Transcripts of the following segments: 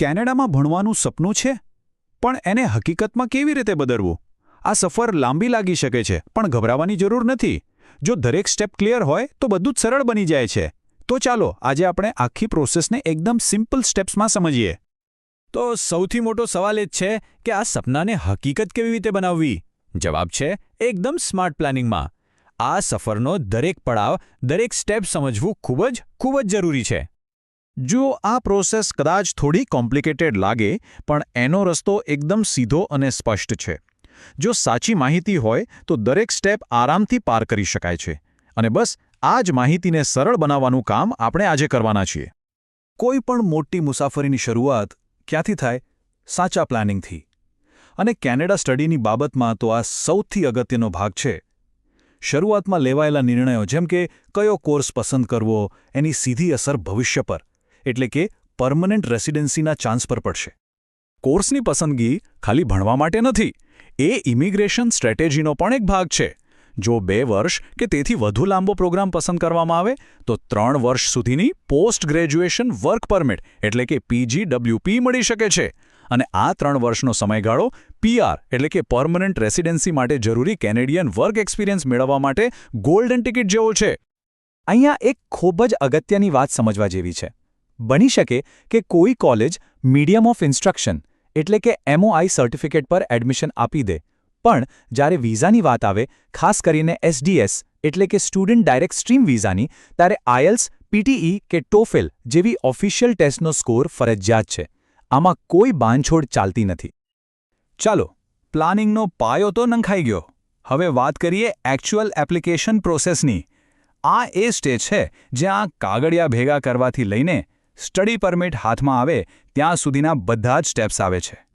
કેનેડામાં ભણવાનું સપનું છે? પણ એને હકીકતમાં કેવી રીતે બદલવું? આ સફર લાંબી લાગી શકે છે, પણ ગભરાવાની જરૂર નથી. જો દરેક સ્ટેપ ક્લિયર હોય, તો બધું જ સરળ બની જાય છે. તો ચાલો, આજે આપણે આખી પ્રોસેસને એકદમ સિમ્પલ સ્ટેપ્સમાં સમજીએ. તો સૌથી મોટો સવાલ એ જ છે કે આ સપનાને હકીકત કેવી રીતે બનાવવી? જવાબ છે, એકદમ સ્માર્ટ પ્લાનિંગમાં. આ સફરનો દરેક પડાવ, દરેક સ્ટેપ સમજવું ખૂબ જ ખૂબ જ જરૂરી છે. જો આ પ્રોસેસ કદાચ થોડી કોમ્પ્લિકેટેડ લાગે, પણ એનો રસ્તો એકદમ સીધો અને સ્પષ્ટ છે. જો સાચી માહિતી હોય, તો દરેક સ્ટેપ આરામથી પાર કરી શકાય છે. અને બસ, આ જ માહિતીને સરળ બનાવવાનું કામ આપણે આજે કરવાના છીએ. કોઈ પણ મોટી મુસાફરીની શરૂઆત ક્યાંથી થાય? સાચા પ્લાનિંગથી. અને કેનેડા સ્ટડીની બાબતમાં તો આ સૌથી અગત્યનો ભાગ છે. શરૂઆતમાં લેવાયેલા નિર્ણયો, જેમ કે કયો કોર્સ પસંદ કરવો, એની સીધી અસર ભવિષ્ય પર. એટલે કે પરમનન્ટ રેસિડેન્સીના ચાન્સ પર પડશે. કોર્સની પસંદગી ખાલી ભણવા માટે નથી, એ ઇમિગ્રેશન સ્ટ્રેટેજીનો પણ એક ભાગ છે. જો બે વર્ષ કે તેથી વધુ લાંબો પ્રોગ્રામ પસંદ કરવામાં આવે, તો ત્રણ વર્ષ સુધીની પોસ્ટ ગ્રેજ્યુએશન વર્ક પરમિટ એટલે કે પીજીડબ્લ્યુપી મળી શકે છે. અને આ ત્રણ વર્ષનો સમયગાળો પીઆર એટલે કે પરમનન્ટ રેસિડેન્સી માટે જરૂરી કેનેડિયન વર્ક એક્સપિરિયન્સ મેળવવા માટે ગોલ્ડન ટિકિટ જેવો છે. અહીંયા એક ખૂબ જ અગત્યની વાત સમજવા જેવી છે. બની શકે કે કોઈ કોલેજ મીડિયમ ઓફ ઇન્સ્ટ્રક્શન, એટલે કે એમઓઆઈ સર્ટિફિકેટ પર એડમિશન આપી દે. પણ જ્યારે વિઝાની વાત આવે, ખાસ કરીને એસડીએસ, એટલે કે સ્ટુડન્ટ ડાયરેક્ટ સ્ટ્રીમ વિઝાની, ત્યારે આયલ્સ પીટીઈ કે ટોફેલ જેવી ઓફિશિયલ ટેસ્ટનો સ્કોર ફરજિયાત છે. આમાં કોઈ બાંધછોડ ચાલતી નથી. ચાલો, પ્લાનિંગનો પાયો તો નંખાઈ ગયો. હવે વાત કરીએ એકચ્યુઅલ એપ્લિકેશન પ્રોસેસની. આ એ સ્ટેજ છે જ્યાં કાગળિયા ભેગા કરવાથી લઈને સ્ટડી પરમિટ હાથમાં આવે, ત્યાં સુધીના બધા જ સ્ટેપ્સ આવે છે.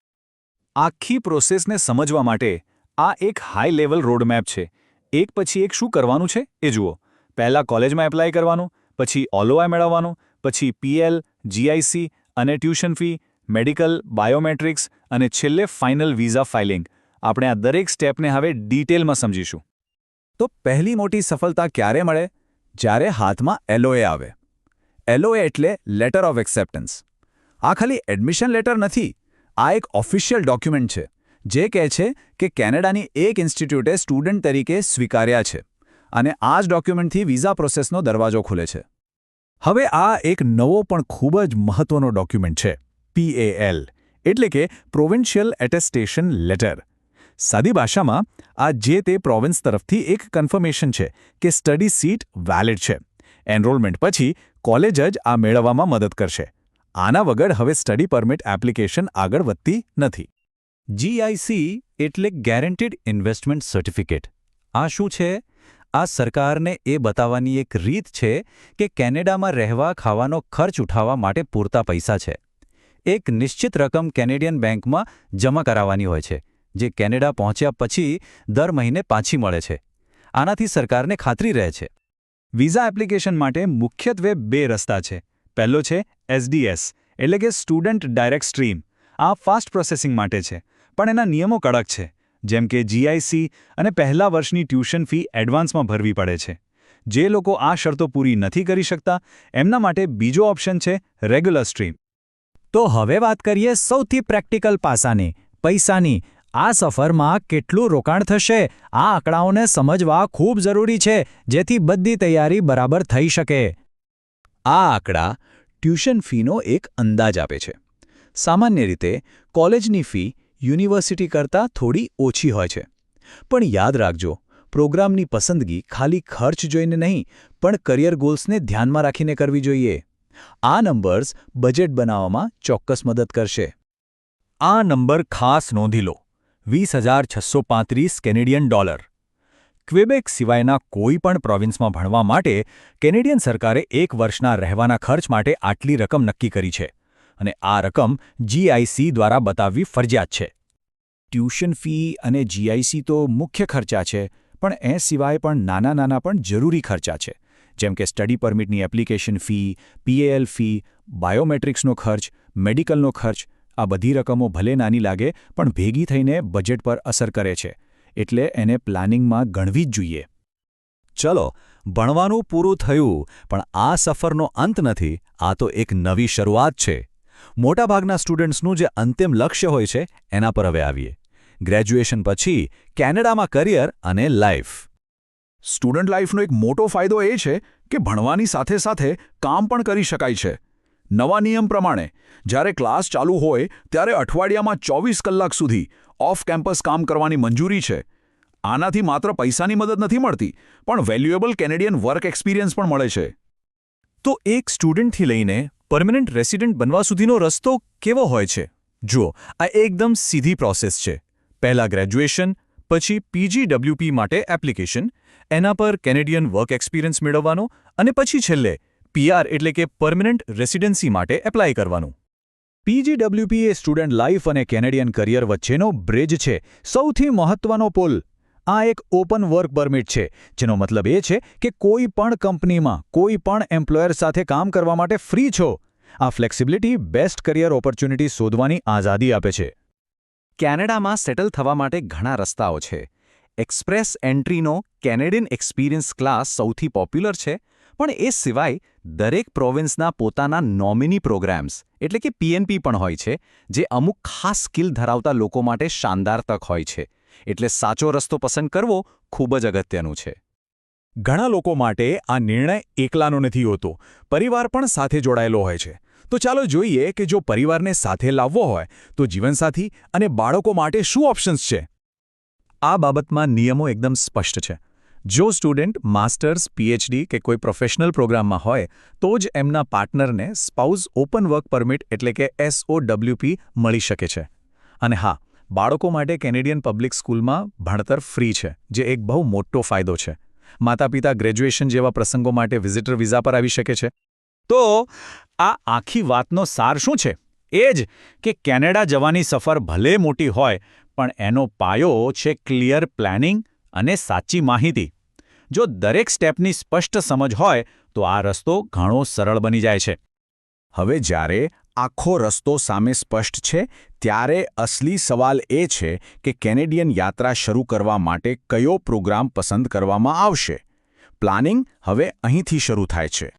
આખી પ્રોસેસને સમજવા માટે આ એક હાઈ લેવલ રોડમેપ છે. એક પછી એક શું કરવાનું છે એ જુઓ. પહેલાં કોલેજમાં એપ્લાય કરવાનું, પછી ઓલોઆઈ મેળવવાનું, પછી પીએલ, જીઆઈસી અને ટ્યુશન ફી, મેડિકલ, બાયોમેટ્રિક્સ અને છેલ્લે ફાઇનલ વિઝા ફાઇલિંગ. આપણે આ દરેક સ્ટેપને હવે ડિટેલમાં સમજીશું. તો પહેલી મોટી સફળતા ક્યારે મળે? જ્યારે હાથમાં એલઓએ આવે. એલઓએ એટલે લેટર ઓફ એક્સેપ્ટન્સ આ ખાલી એડમિશન લેટર નથી, આ એક ઓફિશિયલ ડોક્યુમેન્ટ છે, જે કહે છે કે કેનેડાની એક ઇન્સ્ટિટ્યૂટે સ્ટુડન્ટ તરીકે સ્વીકાર્યા છે અને આ જ ડોક્યુમેન્ટથી વિઝા પ્રોસેસનો દરવાજો ખુલે છે. હવે આ એક નવો પણ ખૂબ જ મહત્વનો ડોક્યુમેન્ટ છે પીએએલ એટલે કે પ્રોવિન્શિયલ એટેસ્ટેશન લેટર સાદી ભાષામાં, આ જે તે પ્રોવિન્સ તરફથી એક કન્ફર્મેશન છે કે સ્ટડી સીટ વેલિડ છે. એનરોલમેન્ટ પછી કોલેજ જ આ મેળવવામાં મદદ કરશે. આના વગર હવે સ્ટડી પરમિટ એપ્લિકેશન આગળ વધતી નથી. જીઆઈસી એટલે ગેરંટીડ ઇન્વેસ્ટમેન્ટ સર્ટિફિકેટ. આ શું છે? આ સરકારને એ બતાવવાની એક રીત છે કે કેનેડામાં રહેવા ખાવાનો ખર્ચ ઉઠાવવા માટે પૂરતા પૈસા છે. એક નિશ્ચિત રકમ કેનેડિયન બેંકમાં જમા કરાવવાની હોય છે, જે કેનેડા પહોંચ્યા પછી દર મહિને પાછી મળે છે. આનાથી સરકારને ખાતરી રહે છે. વિઝા એપ્લિકેશન માટે મુખ્યત્વે બે રસ્તા છે. પહેલો છે એસડીએસ એટલે કે સ્ટુડન્ટ ડાયરેક્ટ સ્ટ્રીમ આ ફાસ્ટ પ્રોસેસિંગ માટે છે, પણ એના નિયમો કડક છે. જેમ કે જીઆઈસી અને પહેલા વર્ષની ટ્યુશન ફી એડવાન્સમાં ભરવી પડે છે. જે લોકો આ શરતો પૂરી નથી કરી શકતા, એમના માટે બીજો ઓપ્શન છે રેગ્યુલર સ્ટ્રીમ તો હવે વાત કરીએ સૌથી પ્રેક્ટિકલ પાસાની, પૈસાની આ સફરમાં કેટલું રોકાણ થશે આ આંકડાઓને સમજવા ખૂબ જરૂરી છે, જેથી બધી તૈયારી બરાબર થઈ શકે. આ આંકડા ટ્યુશન ફીનો એક અંદાજ આપે છે. સામાન્ય રીતે, કોલેજની ફી યુનિવર્સિટી કરતાં થોડી ઓછી હોય છે. પણ યાદ રાખજો, પ્રોગ્રામની પસંદગી ખાલી ખર્ચ જોઈને નહીં, પણ કરિયર ગોલ્સને ધ્યાનમાં રાખીને કરવી જોઈએ. આ નંબર્સ બજેટ બનાવવામાં ચોક્કસ મદદ કરશે. આ નંબર ખાસ નોંધી લો. વીસ હજાર છસો પાંત્રીસ કેનેડિયન ડોલર. ક્વેબેક સિવાયના કોઈ પણ પ્રોવિન્સમાં ભણવા માટે કેનેડિયન સરકારે એક વર્ષના રહેવાના ખર્ચ માટે આટલી રકમ નક્કી કરી છે અને આ રકમ જીઆઈસી દ્વારા બતાવવી ફરજિયાત છે. ટ્યુશન ફી અને જીઆઈસી તો મુખ્ય ખર્ચા છે, પણ એ સિવાય પણ નાના નાના પણ જરૂરી ખર્ચા છે, જેમ કે સ્ટડી પરમિટની એપ્લિકેશન ફી પીએએલ ફી, બાયોમેટ્રિક્સનો ખર્ચ, મેડિકલનો ખર્ચ આ બધી રકમો ભલે નાની લાગે, પણ ભેગી થઈને બજેટ પર અસર કરે છે. એટલે એને પ્લાનિંગમાં ગણવી જ જોઈએ. ચલો, ભણવાનું પૂરું થયું, પણ આ સફરનો અંત નથી, આ તો એક નવી શરૂઆત છે. મોટાભાગના સ્ટુડન્ટ્સનું જે અંતિમ લક્ષ્ય હોય છે, એના પર હવે આવીએ. ગ્રેજ્યુએશન પછી કેનેડામાં કરિયર અને લાઈફ સ્ટુડન્ટ લાઈફનો એક મોટો ફાયદો એ છે કે ભણવાની સાથે સાથે કામ પણ કરી શકાય છે. નવા નિયમ પ્રમાણે, જ્યારે ક્લાસ ચાલુ હોય, ત્યારે અઠવાડિયામાં ચોવીસ કલાક સુધી ઓફ કેમ્પસ કામ કરવાની મંજૂરી છે. આનાથી માત્ર પૈસાની મદદ નથી મળતી, પણ વેલ્યુએબલ કેનેડિયન વર્ક એક્સપિરિયન્સ પણ મળે છે. તો એક સ્ટુડન્ટથી લઈને પરમનન્ટ રેસિડન્ટ બનવા સુધીનો રસ્તો કેવો હોય છે? જુઓ, આ એકદમ સીધી પ્રોસેસ છે. પહેલાં ગ્રેજ્યુએશન, પછી પીજીડબ્લ્યુપી માટે એપ્લિકેશન, એના પર કેનેડિયન વર્ક એક્સપિરિયન્સ મેળવવાનો અને પછી છેલ્લે પીઆર એટલે કે પરમનન્ટ રેસિડેન્સી માટે એપ્લાય કરવાનું. પીજીડબ્લ્યુપી એ સ્ટુડન્ટ લાઈફ અને કેનેડિયન કરિયર વચ્ચેનો બ્રિજ છે. સૌથી મહત્વનો પુલ. આ એક ઓપન વર્ક પરમિટ છે, જેનો મતલબ એ છે કે કોઈ પણ કંપનીમાં કોઈ પણ એમ્પ્લોયર સાથે કામ કરવા માટે ફ્રી છો. આ ફ્લેક્સિબિલિટી બેસ્ટ કરિયર ઓપોર્ચ્યુનિટી શોધવાની આઝાદી આપે છે. કેનેડામાં સેટલ થવા માટે ઘણા રસ્તાઓ છે. એક્સપ્રેસ એન્ટ્રીનો કેનેડિયન એક્સપિરિયન્સ ક્લાસ સૌથી પોપ્યુલર છે, પણ એ સિવાય દરેક પ્રોવિન્સના પોતાના નોમિની પ્રોગ્રામ્સ, એટલે કે પીએનપી પણ હોય છે, જે અમુક ખાસ સ્કિલ ધરાવતા લોકો માટે શાનદાર તક હોય છે. એટલે સાચો રસ્તો પસંદ કરવો ખૂબ જ અગત્યનું છે. ઘણા લોકો માટે આ નિર્ણય એકલાનો નથી હોતો, પરિવાર પણ સાથે જોડાયેલો હોય છે. તો ચાલો જોઈએ કે જો પરિવારને સાથે લાવવો હોય, તો જીવનસાથી અને બાળકો માટે શું ઓપ્શન્સ છે? આ બાબતમાં નિયમો એકદમ સ્પષ્ટ છે. જો સ્ટુડન્ટ માસ્ટર્સ, પીએચડી કે કોઈ પ્રોફેશનલ પ્રોગ્રામમાં હોય, તો જ એમના પાર્ટનરને સ્પાઉઝ ઓપન વર્ક પરમિટ એટલે કે એસઓડબ્લ્યુપી મળી શકે છે. અને હા, બાળકો માટે કેનેડિયન પબ્લિક સ્કૂલમાં ભણતર ફ્રી છે, જે એક બહુ મોટો ફાયદો છે. માતા પિતા ગ્રેજ્યુએશન જેવા પ્રસંગો માટે વિઝિટર વિઝા પર આવી શકે છે. તો આ આખી વાતનો સાર શું છે? એ જ કે કેનેડા જવાની સફર ભલે મોટી હોય, પણ એનો પાયો છે ક્લિયર પ્લાનિંગ અને સાચી માહિતી. જો દરેક સ્ટેપની સ્પષ્ટ સમજ હોય, તો આ રસ્તો ઘણો સરળ બની જાય છે. હવે જ્યારે આખો રસ્તો સામે સ્પષ્ટ છે, ત્યારે અસલી સવાલ એ છે કે કેનેડિયન યાત્રા શરૂ કરવા માટે કયો પ્રોગ્રામ પસંદ કરવામાં આવશે? પ્લાનિંગ હવે અહીંથી શરૂ થાય છે.